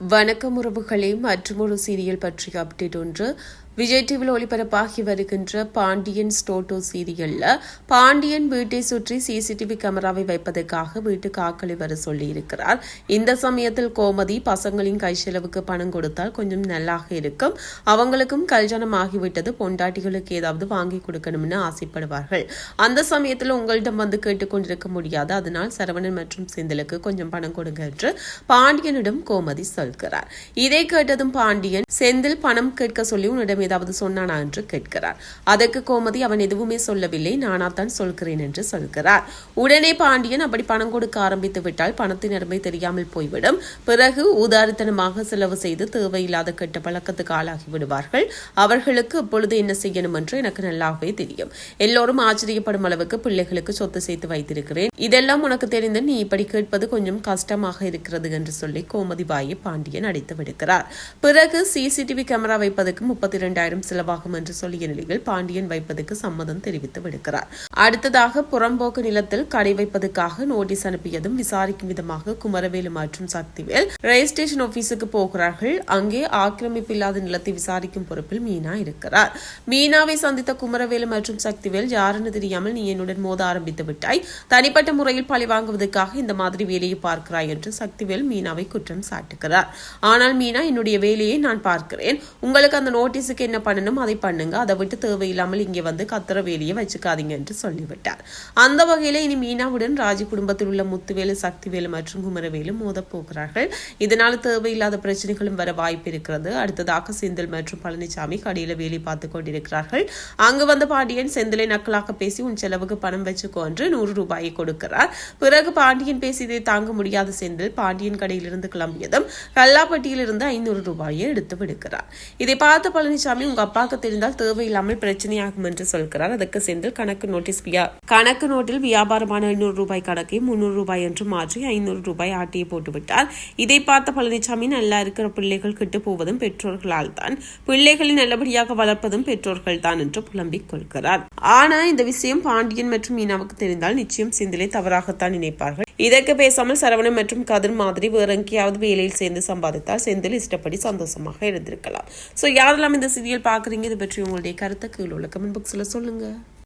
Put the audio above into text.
வணக்கம் உறவுகளே மற்றொரு சீரியல் பற்றிய அப்டேட் ஒன்று விஜய் டிவியில் ஒளிபரப்பாகி வருகின்ற பாண்டியன் ஸ்டோட்டோ சீரியல்ல பாண்டியன் வீட்டை சுற்றி சிசிடிவி கேமராவை வைப்பதற்காக வீட்டுக்கு ஆக்களை வர சொல்லியிருக்கிறார். இந்த சமயத்தில் கோமதி பசங்களின் கை செலவுக்கு பணம் கொடுத்தால் கொஞ்சம் நல்லாக இருக்கும். அவங்களுக்கும் கல்யாணம் ஆகிவிட்டது. பொண்டாட்டிகளுக்கு ஏதாவது வாங்கி கொடுக்கணும்னு ஆசைப்படுவார்கள். அந்த சமயத்தில் உங்களிடம் வந்து கேட்டுக்கொண்டிருக்க முடியாது. அதனால் சரவணன் மற்றும் செந்திலுக்கு கொஞ்சம் பணம் கொடுங்க என்று பாண்டியனிடம் கோமதி சொல்கிறார். இதை கேட்டதும் பாண்டியன் செந்தில் பணம் கேட்க சொல்லி உன்னிடம் ஏதாவது சொன்னானா என்று கேட்கிறார். அதற்கு கோமதி அவன் எதுவுமே சொல்லவில்லை நானாத்தான் சொல்கிறேன் என்று சொல்கிறார். உடனே பாண்டியன் அப்படி பணம் கொடுக்க ஆரம்பித்து விட்டால் பணத்தின் அருமை தெரியாமல் போய்விடும். பிறகு உதாரித்தனமாக செலவு செய்து தேவையில்லாத கெட்ட பழக்கத்துக்கு ஆளாகி விடுவார்கள். அவர்களுக்கு இப்பொழுது என்ன செய்யணும் என்று எனக்கு நல்லாவே தெரியும். எல்லோரும் ஆச்சரியப்படும் அளவுக்கு பிள்ளைகளுக்கு சொத்து சேர்த்து வைத்திருக்கிறேன். இதெல்லாம் உனக்கு தெரிந்து நீ இப்படி கேட்பது கொஞ்சம் கஷ்டமாக இருக்கிறது என்று சொல்லி கோமதி பாயை பாண்டியன் அடித்து விடுக்கிறார் பிறகு சிசிடிவி கேமரா வைப்பதற்கு முப்பத்தி இரண்டாயிரம் செலவாகும் என்று சொல்லிய நிலையில் பாண்டியன் வைப்பதற்கு சம்மதம் தெரிவித்து விடுக்கிறார். அடுத்ததாக புறம்போக்கு நிலத்தில் கடை வைப்பதற்காக நோட்டீஸ் அனுப்பியதும் விசாரிக்கும் விதமாக குமரவேலு மற்றும் சக்திவேல் ரெஜிஸ்ட்ரேஷன் ஆபீஸுக்கு போகிறார்கள். அங்கே ஆக்கிரமிப்பு இல்லாத நிலத்தை விசாரிக்கும் பொறுப்பில் மீனா இருக்கிறார். மீனாவை சந்தித்த குமரவேலு மற்றும் சக்திவேல் யாருன்னு தெரியாமல் நீ என்னுடன் மோத ஆரம்பித்து விட்டாய். தனிப்பட்ட முறையில் பழி வாங்குவதற்காக இந்த மாதிரி வேலையை பார்க்கிறாய் என்று சக்திவேல் மீனாவை குற்றம் சாட்டுகிறார். ஆனால் மீனா என்னுடைய வேலையை நான் பார்க்கிறேன். உங்களுக்கு அந்த நோட்டீஸுக்கு என்ன பண்ணணும்? அதை பண்ணுங்க. அதை விட்டு தேவையில்லாமல் இங்கே வந்து கத்திர வேலையை வச்சுக்காதீங்க என்று சொல்லிவிட்டார். அந்த வகையில் இனி மீனாவுடன் ராஜி குடும்பத்தில் உள்ள முத்துவேலு சக்திவேலு மற்றும் குமரவேலு மோதப் போகிறார்கள். இதனால் தேவையில்லாத பிரச்சனைகளும் வர வாய்ப்பு இருக்கிறது. அடுத்ததாக செந்தில் மற்றும் பழனிசாமி கடையில் வேலை பார்த்து கொண்டிருக்கிறார்கள். அங்கு வந்த பாண்டியன் செந்திலை நக்கலாக பேசி உன் செலவுக்கு பணம் வச்சுக்கோ என்று நூறு ரூபாயை கொடுக்கிறார். பிறகு பாண்டியன் பேசியதை தாங்க முடியாத செந்தில் பாண்டியன் கடையிலிருந்து கிளம்பியதும் கல்லாப்பட்டியிலிருந்து ஐநூறு ரூபாயை எடுத்து விடுக்கிறார் இதை பார்த்த பழனிசாமி உங்க அப்பாவுக்கு தெரிந்தால் தேவையில்லாமல் பிரச்சனையாகும் என்று சொல்கிறார். அதற்கு செந்தில் கணக்கு நோட்டீஸ் வியா கணக்கு நோட்டில் வியாபாரமான ஐநூறு ரூபாய் கணக்கை முன்னூறு ரூபாய் என்று மாற்றி ஐநூறு ரூபாய் ஆட்டியை போட்டுவிட்டார். இதை பார்த்த பழனிசாமி நல்லா இருக்கிற பிள்ளைகள் கெட்டு போவதும் பெற்றோர்களால் தான். பிள்ளைகளை நல்லபடியாக வளர்ப்பதும் பெற்றோர்கள் தான் என்று புலம்பிக் கொள்கிறார். ஆனா இந்த விஷயம் பாண்டியன் மற்றும் மீனாவுக்கு தெரிந்தால் நிச்சயம் செந்திலை தவறாகத்தான் நினைப்பார்கள். இதற்கு பேசாமல் சரவணன் மற்றும் கதிர் மாதிரி வேற எங்கேயாவது வேலையில் சேர்ந்து சம்பாதித்தால் செந்தில் இஷ்டப்படி சந்தோஷமாக இருந்திருக்கலாம். ஸோ யாரெல்லாம் இந்த சீரியல் பார்க்குறீங்க இது பற்றி உங்களுடைய கருத்தை கீழே உள்ள கமெண்ட் பாக்ஸில் சொல்லுங்கள்